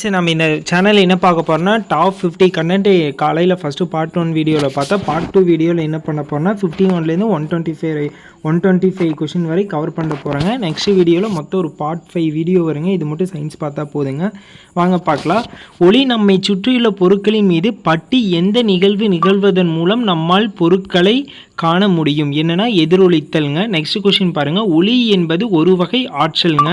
சரி நம்ம இந்த சேனலில் என்ன பார்க்க போகிறோம்னா டாப் ஃபிஃப்டி கண்டென்ட் காலையில் ஃபஸ்ட்டு பார்ட் ஒன் வீடியோவில் பார்த்தா பார்ட் டூ வீடியோவில் என்ன பண்ண போகிறோம்னா ஃபிஃப்டி ஒன்லேருந்து one twenty five one twenty five question வரை கவர் பண்ண போகிறாங்க நெக்ஸ்ட் வீடியோவில் மொத்தம் ஒரு பார்ட் ஃபைவ் வீடியோ வருங்க. இது மட்டும் சயின்ஸ் பார்த்தா போதுங்க. வாங்க பார்க்கலாம். ஒளி நம்மை சுற்றியுள்ள பொருட்களின் மீது பட்டி எந்த நிகழ்வு நிகழ்வதன் மூலம் நம்மால் பொருட்களை காண முடியும்? என்னன்னா எதிரொலித்தல்ங்க. நெக்ஸ்ட் கொஷின் பாருங்கள் ஒளி என்பது ஒரு வகை ஆற்றல்ங்க.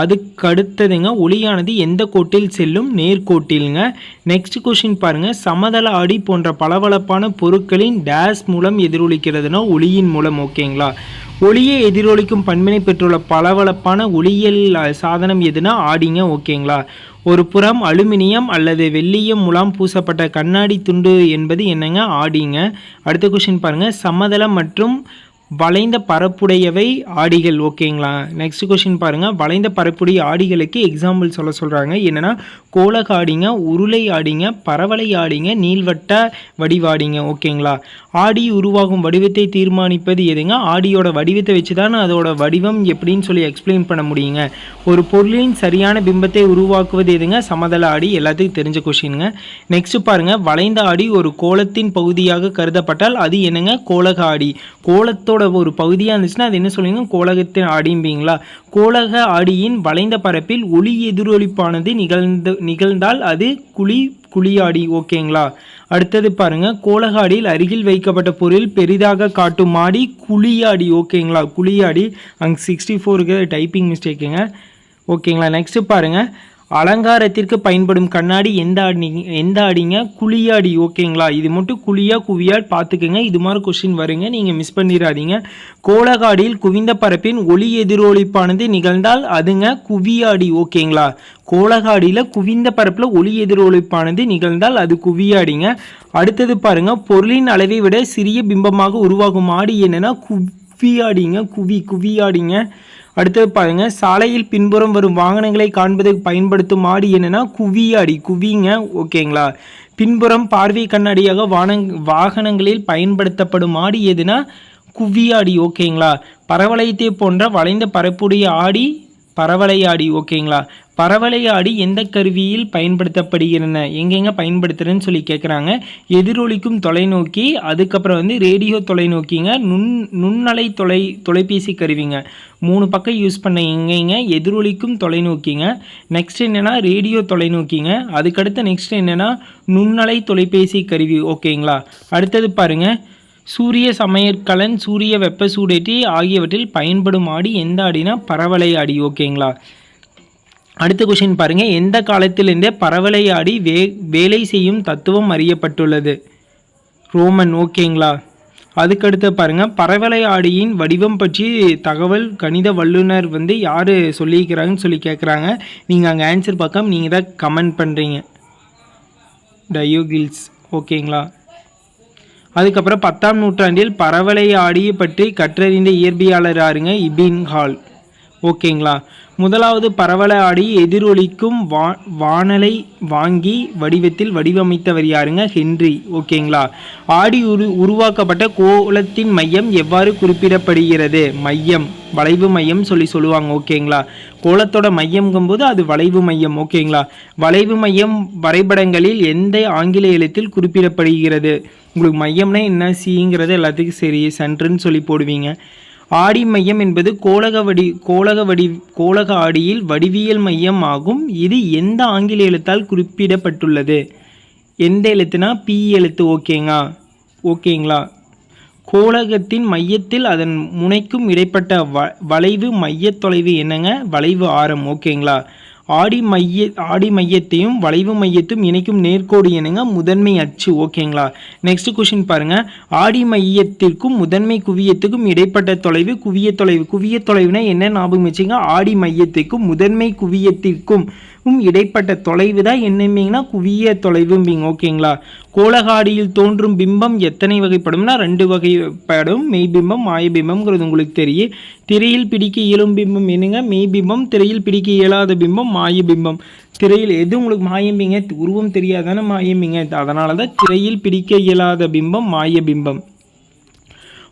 அதுக்கடுத்ததுங்க ஒளியானது எந்த கோட்டில் செல்லும்? நேர்கோட்டில்ங்க நெக்ஸ்ட் கொஷின் பாருங்க. சமதள அடி போன்ற பளபளப்பான பொருட்களின் டேஸ் மூலம் எதிரொலிக்கிறதுனா ஒளியின் மூலம் ஓகேங்களா ஒளியை எதிரொலிக்கும் பண்பினை பெற்றுள்ள பளபளப்பான ஒளியியல் சாதனம் எதுனா ஆடிங்க ஓகேங்களா ஒரு புறம் அலுமினியம் அல்லது வெள்ளியம் முலாம் பூசப்பட்ட கண்ணாடி துண்டு என்பது என்னங்க? ஆடிங்க. அடுத்த கொஷின் பாருங்க. சமதளம் மற்றும் வளைந்த பரப்புடையவை ஆடிகள் ஓகேங்களா? நெக்ஸ்ட் கொஷின் பாருங்கள் வளைந்த பரப்புடைய ஆடிகளுக்கு எக்ஸாம்பிள் சொல்ல சொல்கிறாங்க என்னன்னா கோலக ஆடிங்க உருளை ஆடிங்க பரவளை ஆடிங்க நீள்வட்ட வடிவாடிங்க ஓகேங்களா? ஆடி உருவாகும் வடிவத்தை தீர்மானிப்பது எதுங்க? ஆடியோட வடிவத்தை வச்சு தான் அதோட வடிவம் எப்படின்னு சொல்லி எக்ஸ்பிளைன் பண்ண முடியுங்க. ஒரு பொருளின் சரியான பிம்பத்தை உருவாக்குவது எதுங்க? சமதள ஆடி எல்லாத்துக்கும் தெரிஞ்ச கொஷினுங்க நெக்ஸ்ட் பாருங்க. வளைந்த ஆடி ஒரு கோலத்தின் பகுதியாக கருதப்பட்டால் அது என்னங்க? கோலக ஆடி. கோலத்தோட ஒரு பகுதியாக இருந்துச்சுன்னா அது என்ன சொல்லுவீங்க? கோலகத்தின் அடிம்பீங்களா கோலக ஆடியின் வளைந்த பரப்பில் ஒளி எதிரொலிப்பானது நிகழ்ந்து நிகழ்ந்தால் அது குழி குழியாடி ஓகேங்களா? அடுத்தது பாருங்க கோலகாடியில் அருகில் வைக்கப்பட்ட பொருள் பெரிதாக காட்டும் மாடி குழியாடி ஓகேங்களா? குழியாடி அங்கே சிக்ஸ்டி ஃபோருக்கு டைப்பிங் மிஸ்டேக்குங்க ஓகேங்களா? நெக்ஸ்ட்டு பாருங்கள் அலங்காரத்திற்கு பயன்படும் கண்ணாடி எந்த ஆடி எந்த ஆடிங்க? குழியாடி ஓகேங்களா இது மட்டும் குழியா குவியா பார்த்துக்குங்க. இது மாதிரி கொஸ்டின் வருங்க. நீங்கள் மிஸ் பண்ணிடாதீங்க கோலகாடியில் குவிந்த பரப்பின் ஒளி எதிரொலிப்பானது நிகழ்ந்தால் அதுங்க குவியாடி ஓகேங்களா கோலகாடியில் குவிந்த பரப்பில் ஒளி எதிரொலிப்பானது நிகழ்ந்தால் அது குவியாடிங்க அடுத்தது பாருங்கள் பொருளின் அளவை விட சிறிய பிம்பமாக உருவாகும் ஆடி என்னென்னா குவியாடிங்க குவி குவியாடிங்க அடுத்தது பாருங்க சாலையில் பின்புறம் வரும் வாகனங்களை காண்பதற்கு பயன்படுத்தும் ஆடி என்னன்னா குவியாடி குவிங்க ஓகேங்களா? பின்புறம் பார்வை கண்ணாடியாக வானங் வாகனங்களில் பயன்படுத்தப்படும் ஆடி எதுனா குவியாடி ஓகேங்களா? பரவளையத்தை போன்ற வளைந்த பரப்புடைய ஆடி பரவளை ஆடி ஓகேங்களா? பரவலையாடி எந்த கருவியில் பயன்படுத்தப்படுகிறன? எங்கெங்க பயன்படுத்துகிறேன்னு சொல்லி கேட்குறாங்க எதிரொலிக்கும் தொலைநோக்கி அதுக்கப்புறம் வந்து ரேடியோ தொலைநோக்கிங்க நுண் நுண்ணலை தொலை தொலைபேசி கருவிங்க. மூணு பக்கம் யூஸ் பண்ண எங்கேங்க? எதிரொலிக்கும் தொலைநோக்கிங்க. நெக்ஸ்ட் என்னென்னா ரேடியோ தொலைநோக்கிங்க. அதுக்கடுத்து நெக்ஸ்ட் என்னென்னா நுண்ணலை தொலைபேசி கருவி. ஓகேங்களா? அடுத்தது பாருங்கள் சூரிய சமையற்கலன் சூரிய வெப்ப சூடேற்றி ஆகியவற்றில் பயன்படும் ஆடி எந்த ஆடினா? பரவலை ஆடி. ஓகேங்களா? அடுத்த கொஷின் பாருங்கள் எந்த காலத்திலிருந்தே பரவலை ஆடி வே வேலை செய்யும் தத்துவம் அறியப்பட்டுள்ளது? ரோமன் ஓகேங்களா அதுக்கடுத்து பாருங்கள் பரவலை ஆடியின் வடிவம் பற்றி தகவல் கணித வல்லுனர் வந்து யார் சொல்லியிருக்கிறாங்கன்னு சொல்லி கேட்குறாங்க நீங்கள் அங்கே ஆன்சர் பார்க்காம நீங்கள் தான் கமெண்ட் பண்ணுறீங்க டயோகில்ஸ் ஓகேங்களா அதுக்கப்புறம் பத்தாம் நூற்றாண்டில் பரவலை ஆடியை பற்றி கற்றறிந்த இயற்பியாளர் யாருங்க? இபின் ஹால் ஓகேங்களா முதலாவது பரவல ஆடி எதிரொலிக்கும் வா வானலை வாங்கி வடிவத்தில் வடிவமைத்தவர் யாருங்க? ஹென்றி. ஓகேங்களா? ஆடி உரு உருவாக்கப்பட்ட கோலத்தின் மையம் எவ்வாறு குறிப்பிடப்படுகிறது? மையம். வளைவு மையம் சொல்லி சொல்லுவாங்க. ஓகேங்களா? கோலத்தோட மையம்ங்கும்போது அது வளைவு மையம். ஓகேங்களா? வளைவு மையம் வரைபடங்களில் எந்த ஆங்கில எழுத்தில் குறிப்பிடப்படுகிறது? உங்களுக்கு மையம்னா என்ன? சிங்கிறது எல்லாத்துக்கும் சரி சென்றுன்னு சொல்லி போடுவீங்க. ஆடி மையம் என்பது கோலக வடி கோலக வடி கோலக ஆடியில் வடிவியல் மையம் ஆகும். இது எந்த ஆங்கில எழுத்தால் குறிப்பிடப்பட்டுள்ளது? எந்த எழுத்துனா பி எழுத்து ஓகேங்களா ஓகேங்களா? கோலகத்தின் மையத்தில் அதன் முனைக்கும் இடைப்பட்ட வ வளைவு மையத் தொலைவு என்னங்க? வளைவு ஆரம் ஓகேங்களா? ஆடி மைய ஆடி மையத்தையும் வளைவு மையத்தையும் இணைக்கும் நேர்கோடு எனுங்க முதன்மை அச்சு ஓகேங்களா? நெக்ஸ்ட் கொஷின் பாருங்கள் ஆடி மையத்திற்கும் முதன்மை குவியத்துக்கும் இடைப்பட்ட தொலைவு குவிய தொலைவு குவிய தொலைவுனா என்ன ஞாபகம் வச்சுங்க ஆடி மையத்திற்கும் முதன்மை குவியத்திற்கும் இடைப்பட்ட தொலைவு தான் என்னம்பிங்கன்னா குவிய தொலைவும்பீங்க ஓகேங்களா? கோலகாடியில் தோன்றும் பிம்பம் எத்தனை வகைப்படும்னா ரெண்டு வகைப்படும். மெய்பிம்பம் மாயபிம்பம்ங்கிறது உங்களுக்கு தெரியும். திரையில் பிடிக்க இயலும் பிம்பம் என்னங்க? மெய்பிம்பம் திரையில் பிடிக்க இயலாத பிம்பம் மாயபிம்பம் திரையில் எது உங்களுக்கு மாயம்பிங்க? உருவம் தெரியாதானே மாயம்பிங்க. அதனால தான் திரையில் பிடிக்க இயலாத பிம்பம் மாயபிம்பம்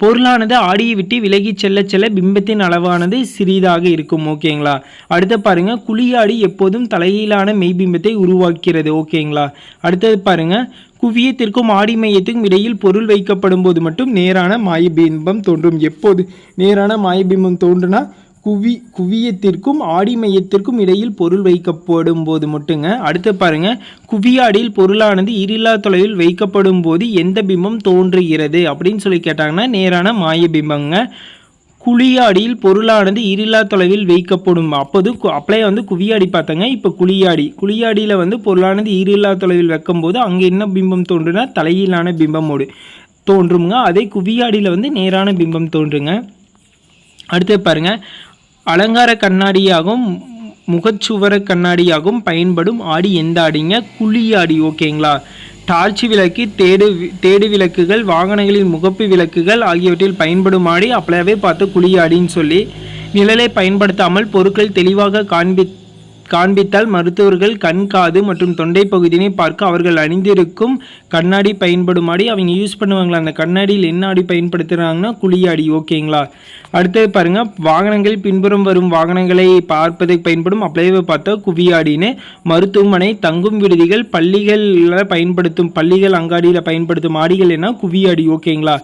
பொருளானது ஆடியை விட்டு விலகிச் செல்ல செல்ல பிம்பத்தின் அளவானது சிறிதாக இருக்கும் ஓகேங்களா? அடுத்து பாருங்கள் குழியாடி எப்போதும் தலையிலான மெய்பிம்பத்தை உருவாக்கிறது ஓகேங்களா? அடுத்தது பாருங்கள் குவியத்திற்கும் ஆடி மையத்திற்கும் இடையில் பொருள் வைக்கப்படும் போது மட்டும் நேரான மாயபிம்பம் தோன்றும். எப்போது நேரான மாயபிம்பம் தோன்றுனா குவி குவியத்திற்கும் ஆடி மையத்திற்கும் இடையில் பொருள் வைக்கப்படும் போது மட்டுங்க. அடுத்து பாருங்க. குவியாடியில் பொருளானது இருளா தொலைவில் வைக்கப்படும் போது எந்த பிம்பம் தோன்றுகிறது அப்படின்னு சொல்லி கேட்டாங்கன்னா நேரான மாய பிம்பங்க குழியாடியில் பொருளானது இருளா தொலைவில் வைக்கப்படும். அப்போது கு- அப்படியே வந்து குவியாடி பார்த்தங்க. இப்போ குழியாடி குழியாடியில் வந்து பொருளானது இருளா தொலைவில் வைக்கும்போது அங்கே என்ன பிம்பம் தோன்றுனா தலையிலான பிம்பமோடு தோன்றுங்க அதே குவியாடியில் வந்து நேரான பிம்பம் தோன்றுங்க. அடுத்து பாருங்க. அலங்கார கண்ணாடியாகவும் முகச்சுவர கண்ணாடியாகவும் பயன்படும் ஆடி எந்த ஆடிங்க? குழியாடி ஓகேங்களா? டார்ச் விளக்கு தேடு தேடு விளக்குகள் வாகனங்களின் முகப்பு விளக்குகள் ஆகியவற்றில் பயன்படும் ஆடி அப்படியாவே பார்த்து குழியாடின்னு சொல்லி நிழலை பயன்படுத்தாமல் பொருட்கள் தெளிவாக காண்பி காண்பித்தால் மருத்துவர்கள் கண் காது மற்றும் தொண்டை பகுதியினை பார்க்க அவர்கள் அணிந்திருக்கும் கண்ணாடி பயன்படுமாடி அவங்க யூஸ் பண்ணுவாங்களா? அந்த கண்ணாடியில் என்ன ஆடி பயன்படுத்துகிறாங்கன்னா குழியாடி ஓகேங்களா அடுத்தது பாருங்க வாகனங்கள் பின்புறம் வரும் வாகனங்களை பார்ப்பதற்கு பயன்படும் அப்படியே பார்த்தா குவியாடின்னு மருத்துவமனை தங்கும் விடுதிகள் பள்ளிகளில் பயன்படுத்தும் பள்ளிகள் அங்காடியில் பயன்படுத்தும் ஆடிகள் என்ன? குவியாடி ஓகேங்களா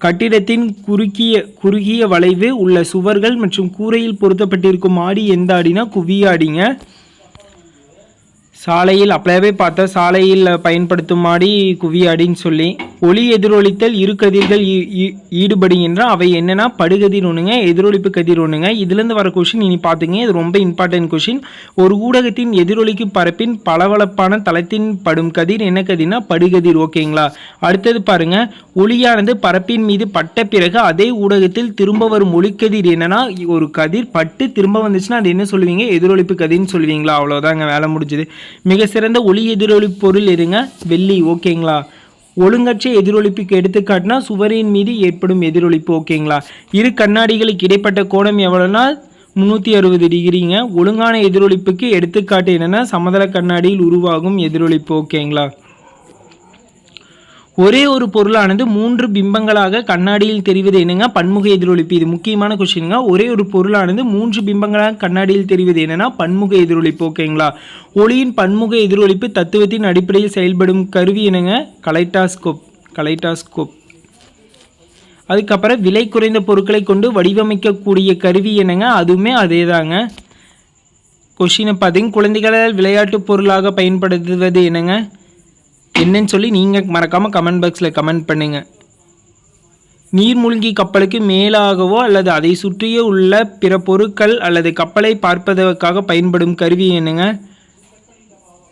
கட்டிடத்தின் குறுகிய குறுகிய வளைவு உள்ள சுவர்கள் மற்றும் கூரையில் பொருத்தப்பட்டிருக்கும் ஆடி எந்த ஆடினா குவியாடிங்க சாலையில் அப்படியே பார்த்தா சாலையில் பயன்படுத்தும் மாடி குவியாடின்னு சொல்லி ஒளி எதிரொலித்தல் இரு கதிர்கள் ஈ- ஈ- ஈடுபடுகின்ற அவை என்னென்னா படுகதிர் ஒன்றுங்க எதிரொலிப்பு கதிர் ஒன்றுங்க இதுலேருந்து வர கொஷின் இனி பார்த்துங்க இது ரொம்ப இம்பார்ட்டன்ட் கொஷின் ஒரு ஊடகத்தின் எதிரொலிக்கும் பரப்பின் பளபளப்பான தளத்தின் படும் கதிர் என்ன கதிர்னா படுகதிர் ஓகேங்களா? அடுத்தது பாருங்க. ஒளியானது பரப்பின் மீது பட்ட பிறகு அதே ஊடகத்தில் திரும்ப வரும் ஒளிக்கதிர் என்னென்னா ஒரு கதிர் பட்டு திரும்ப வந்துச்சுன்னா அது என்ன சொல்லுவீங்க? எதிரொலிப்பு கதிர்னு சொல்லுவீங்களா? அவ்வளோதாங்க வேலை முடிஞ்சுது. மிக சிறந்த ஒளி எதிரொலிப்பு பொருள் எதுங்க? வெள்ளி ஓகேங்களா? ஒழுங்கற்ற எதிரொலிப்புக்கு எடுத்துக்காட்டினா சுவரின் மீது ஏற்படும் எதிரொலிப்பு ஓகேங்களா? இரு கண்ணாடிகளுக்கு இடைப்பட்ட கோணம் எவ்வளோனா முந்நூற்றி அறுபது டிகிரிங்க. ஒழுங்கான எதிரொலிப்புக்கு எடுத்துக்காட்டு என்னன்னா சமதள கண்ணாடியில் உருவாகும் எதிரொலிப்பு ஓகேங்களா? ஒரே ஒரு பொருளானது மூன்று பிம்பங்களாக கண்ணாடியில் தெரிவது என்னங்க? பன்முக எதிரொலிப்பு. இது முக்கியமான கொஸ்டினுங்க. ஒரே ஒரு பொருளானது மூன்று பிம்பங்களாக கண்ணாடியில் தெரிவது என்னன்னா பன்முக எதிரொலிப்பு ஓகேங்களா? ஒளியின் பன்முக எதிரொலிப்பு தத்துவத்தின் அடிப்படையில் செயல்படும் கருவி என்னங்க? கலைட்டாஸ்கோப். கலைட்டாஸ்கோப். அதுக்கப்புறம் விலை குறைந்த பொருட்களை கொண்டு வடிவமைக்கக்கூடிய கருவி என்னங்க? அதுவுமே அதே தாங்க கொஷினை பார்த்தீங்க. குழந்தைகளால் விளையாட்டு பொருளாக பயன்படுத்துவது என்னங்க? என்னன்னு சொல்லி நீங்கள் மறக்காமல் கமெண்ட் பாக்ஸில் கமெண்ட் பண்ணுங்கள் நீர்மூழ்கி கப்பலுக்கு மேலாகவோ அல்லது அதை சுற்றியே உள்ள பிற பொருட்கள் அல்லது கப்பலை பார்ப்பதற்காக பயன்படும் கருவி என்னங்க?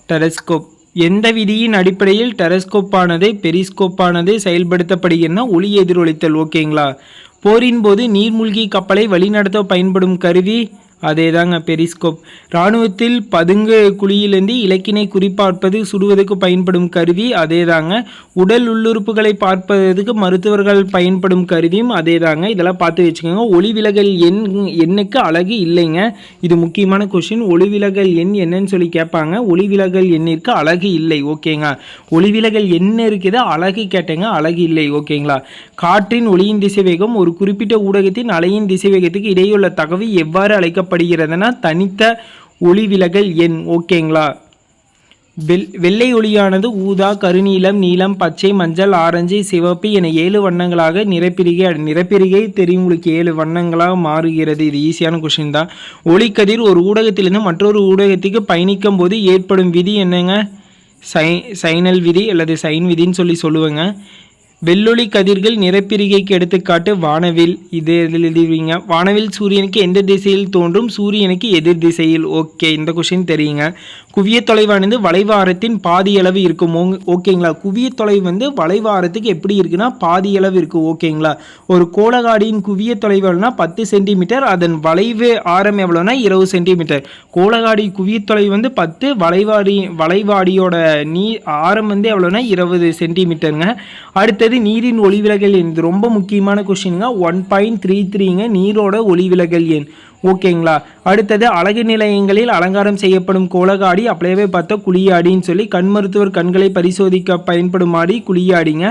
டெலஸ்கோப் எந்த விதியின் அடிப்படையில் டெலஸ்கோப்பானது பெரிஸ்கோப்பானது செயல்படுத்தப்படுகிறதுனா ஒளி எதிரொலித்தல் ஓகேங்களா போரின் போது நீர்மூழ்கி கப்பலை வழிநடத்த பயன்படும் கருவி அதே தாங்க பெரிஸ்கோப். இராணுவத்தில் பதுங்கு குழியிலிருந்து இலக்கினை குறிப்பார்ப்பது சுடுவதற்கு பயன்படும் கருவி அதே தாங்க உடல் உள்ளுறுப்புகளை பார்ப்பதற்கு மருத்துவர்கள் பயன்படும் கருவியும் அதே தாங்க இதெல்லாம் பார்த்து வச்சுக்கோங்க. ஒளி விலகல் எண் எண்ணுக்கு அழகு இல்லைங்க. இது முக்கியமான கொஷின் ஒளி விலகல் எண் என்னன்னு சொல்லி கேட்பாங்க. ஒளி விலகல் எண்ணிற்கு அழகு இல்லை. ஓகேங்க. ஒளி விலகல் என்ன இருக்குது. அழகு கேட்டேங்க. அழகு இல்லை. ஓகேங்களா? காற்றின் ஒளியின் திசைவேகம் ஒரு குறிப்பிட்ட ஊடகத்தின் அலையின் திசைவேகத்துக்கு இடையுள்ள தகவல் எவ்வாறு அழைக்கப்படுகிறதுனா தனித்த ஒளி விலகல் எண். ஓகேங்களா? வெள் வெள்ளை ஒளியானது ஊதா கருநீலம் நீலம் பச்சை மஞ்சள் ஆரஞ்சு சிவப்பு என ஏழு வண்ணங்களாக நிறப்பிரிகை நிறப்பிரிகை தெரியும். உங்களுக்கு ஏழு வண்ணங்களாக மாறுகிறது. இது ஈஸியான கொஷின் தான். ஒளிக்கதிர் ஒரு ஊடகத்திலிருந்து மற்றொரு ஊடகத்துக்கு பயணிக்கும் போது ஏற்படும் விதி என்னங்க? சை சைனல் விதி அல்லது சைன் விதின்னு சொல்லி சொல்லுவேங்க. வெள்ளொளி கதிர்கள் நிறப்பிரிகைக்கு எடுத்துக்காட்டு வானவில் இது இதில் எழுதுவீங்க வானவில் சூரியனுக்கு எந்த திசையில் தோன்றும்? சூரியனுக்கு எதிர் திசையில். ஓகே இந்த கொஷின் தெரியுங்க. குவிய தொலைவானது வளைவாரத்தின் பாதியளவு இருக்கும். ஓகேங்களா? குவிய தொலைவு வந்து வளைவாரத்துக்கு எப்படி இருக்குன்னா பாதியளவு இருக்கும் ஓகேங்களா? ஒரு கோலகாடியின் குவிய தொலைவு எவ்வளோனா பத்து சென்டிமீட்டர். அதன் வளைவு ஆரம் எவ்வளோனா இருபது சென்டிமீட்டர். கோலகாடி குவிய தொலைவு வந்து பத்து வளைவாடி வளைவாடியோட நீ ஆரம் வந்து எவ்வளோனா இருபது சென்டிமீட்டருங்க. அடுத்தது நீரின் ஒளிவிலகல் எண். இது ரொம்ப முக்கியமான கொஸ்டினுங்க ஒன் பாயிண்ட் த்ரீ த்ரீங்க நீரோட ஒளிவிலகல் எண். ஓகேங்களா? அடுத்தது அழகு நிலையங்களில் அலங்காரம் செய்யப்படும் கோலகாடி அப்படியே பார்த்தா குழியாடின்னு சொல்லி கண் மருத்துவர் கண்களை பரிசோதிக்க பயன்படும் ஆடி குழியாடிங்க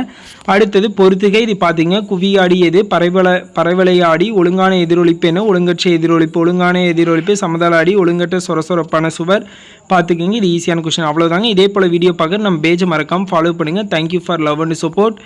அடுத்தது பொறுத்துகை இது பார்த்தீங்க குவியாடி எது பறைவள பறைவளையாடி ஒழுங்கான எதிரொலிப்பு என்ன ஒழுங்கற்ற எதிரொலிப்பு ஒழுங்கான எதிரொலிப்பு சமதளாடி ஒழுங்கற்ற சொரசொரப்பான சுவர். பார்த்துக்கிங்க இது ஈஸியான கொஷின் அவ்வளோதாங்க இதே போல் வீடியோ பார்க்க நம்ம பேஜை மறக்காமல் ஃபாலோ பண்ணுங்கள் thank you for love and support